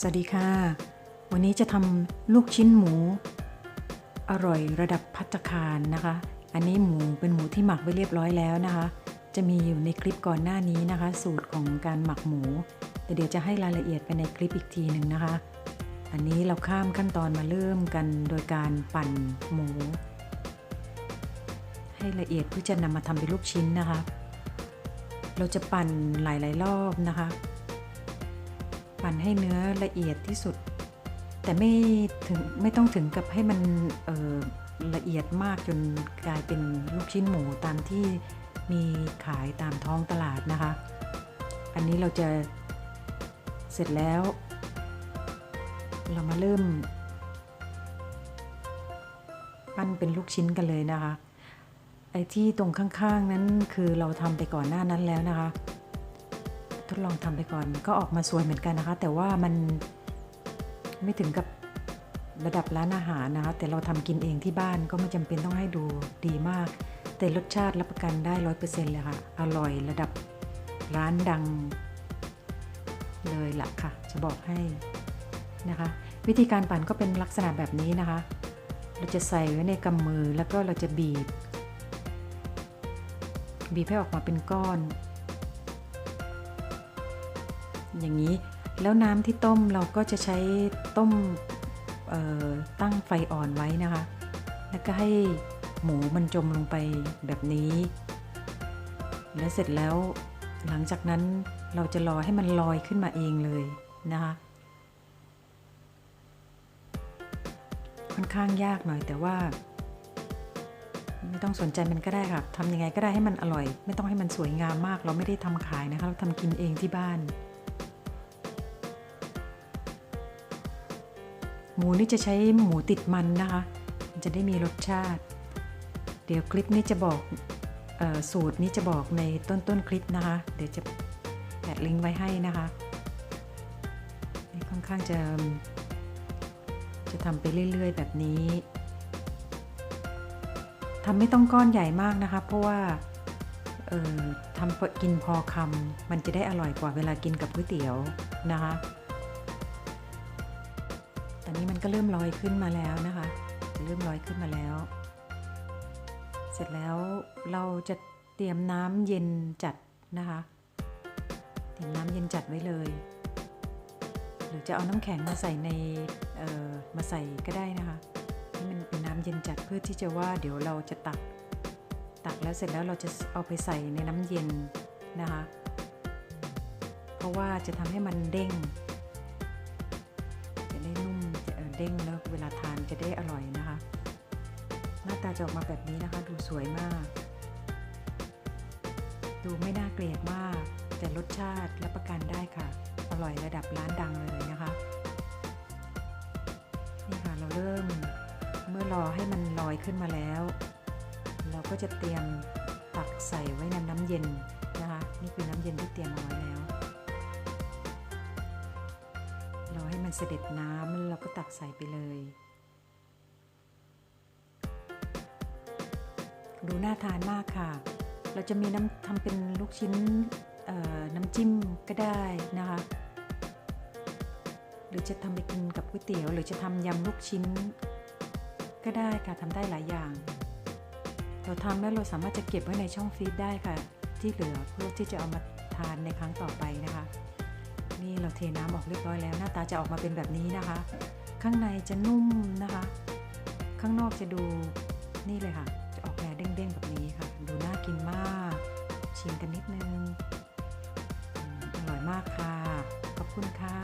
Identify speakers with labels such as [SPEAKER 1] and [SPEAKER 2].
[SPEAKER 1] สวัสดีค่ะ วันนี้จะทำลูกชิ้นหมู อร่อยระดับพัตตาคารนะคะ อันนี้หมูเป็นหมูที่หมักไว้เรียบร้อยแล้วนะคะ จะมีอยู่ในคลิปก่อนหน้านี้นะคะ สูตรของการหมักหมู แต่เดี๋ยวจะให้รายละเอียดไปในคลิปอีกทีหนึ่งนะคะ อันนี้เราข้ามขั้นตอนมาเริ่มกันโดยการปั่นหมู ให้ละเอียดเพื่อจะนำมาทำเป็นลูกชิ้นนะคะ เราจะปั่นหลาย ๆ รอบนะคะ ปั่นให้เนื้อละเอียดที่สุด แต่ไม่ถึงไม่ต้องถึงกับให้มันละเอียดมากจนกลายเป็นลูกชิ้นหมูตามที่มีขายตามท้องตลาดนะคะ อันนี้เราจะเสร็จแล้ว เรามาเริ่ม ปั้นเป็นลูกชิ้นกันเลยนะคะ ไอ้ที่ตรงข้างๆนั้นคือเราทำไปก่อนหน้านั้นแล้วนะคะ ทดลองทำไปก่อนก็ออกมาสวยเหมือนกันนะคะ แต่ว่ามันไม่ถึงกับระดับร้านอาหารนะคะ แต่เราทำกินเองที่บ้านก็ไม่จำเป็นต้องให้ดูดีมาก แต่รสชาติรับประกันได้ร้อยเปอร์เซ็นต์เลยค่ะ อร่อยระดับร้านดังเลยล่ะค่ะ จะบอกให้นะคะ วิธีการปั่นก็เป็นลักษณะแบบนี้นะคะ เราจะใส่ไว้ในกำมือแล้วก็เราจะบีบ บีบให้ออกมาเป็นก้อน อย่างนี้ แล้วน้ำที่ต้มเราก็จะใช้ต้มตั้งไฟอ่อนไว้นะคะ แล้วก็ให้หมูมันจมลงไปแบบนี้ แล้วเสร็จแล้วหลังจากนั้นเราจะรอให้มันลอยขึ้นมาเองเลยนะคะ ค่อนข้างยากหน่อยแต่ว่า ไม่ต้องสนใจมันก็ได้ค่ะทำยังไงก็ได้ให้มันอร่อย ไม่ต้องให้มันสวยงามมาก เราไม่ได้ทำขายนะคะ เราทำกินเองที่บ้าน หมูนี่จะใช้หมูติดมันนะคะมันจะได้มีรสชาติ เดี๋ยวคลิปนี้จะบอกออสูตรนี้จะบอกในต้นต้นคลิปนะคะ เดี๋ยวจะแปะลิงก์ไว้ให้นะคะนี่ค่อนข้างจะ จะทำไปเรื่อย ๆ แบบนี้ทำไม่ต้องก้อนใหญ่มากนะคะ เพราะว่าทำกินพอคำมันจะได้อร่อยกว่าเวลากินกับก๋วยเตี๋ยวนะคะ อนนี้มันก็เริ่มลอยขึ้นมาแล้วนะคะ เริ่มลอยขึ้นมาแล้ว เสร็จแล้วเราจะเตรียมน้ำเย็นจัดนะคะ เตรียมน้ำเย็นจัดไว้เลย หรือจะเอาน้ำแข็งมาใส่ในมาใส่ก็ได้นะคะให้มันเป็นน้ำเย็นจัดเพื่อที่จะว่าเดี๋ยวเราจะตัก ตักแล้วเสร็จแล้วเราจะเอาไปใส่ในน้ำเย็นนะคะ เพราะว่าจะทำให้มันเด้ง เด้งแล้วเวลาทานจะได้อร่อยนะคะ หน้าตาจะออกมาแบบนี้นะคะ ดูสวยมาก ดูไม่น่าเกลียดมาก แต่รสชาติรับประกันได้ค่ะ อร่อยระดับร้านดังเลยนะคะ นี่ค่ะเราเริ่มเมื่อรอให้มันลอยขึ้นมาแล้ว เราก็จะเตรียมตักใส่ไว้ในน้ำเย็นนะคะ นี่คือน้ำเย็นที่เตรียมเอาไว้แล้ว มันเสด็จน้ำแล้วเราก็ตักใส่ไปเลย ดูน่าทานมากค่ะ เราจะมีน้ำทำเป็นลูกชิ้นน้ำจิ้มก็ได้นะคะ หรือจะทำไปกินกับก๋วยเตี๋ยว หรือจะทำยำลูกชิ้น ก็ได้ค่ะทำได้หลายอย่างเราทำแล้วเราสามารถจะเก็บไว้ในช่องฟรีซได้ค่ะ ที่เหลือเพื่อที่จะเอามาทานในครั้งต่อไปนะคะ นี่เราเทน้ำออกเรียบร้อยแล้ว หน้าตาจะออกมาเป็นแบบนี้นะคะ ข้างในจะนุ่มนะคะ ข้างนอกจะดูนี่เลยค่ะ จะออกแนวเด้งๆแบบนี้ค่ะ ดูน่ากินมาก ชิมกันนิดนึง อร่อยมากค่ะ ขอบคุณค่ะ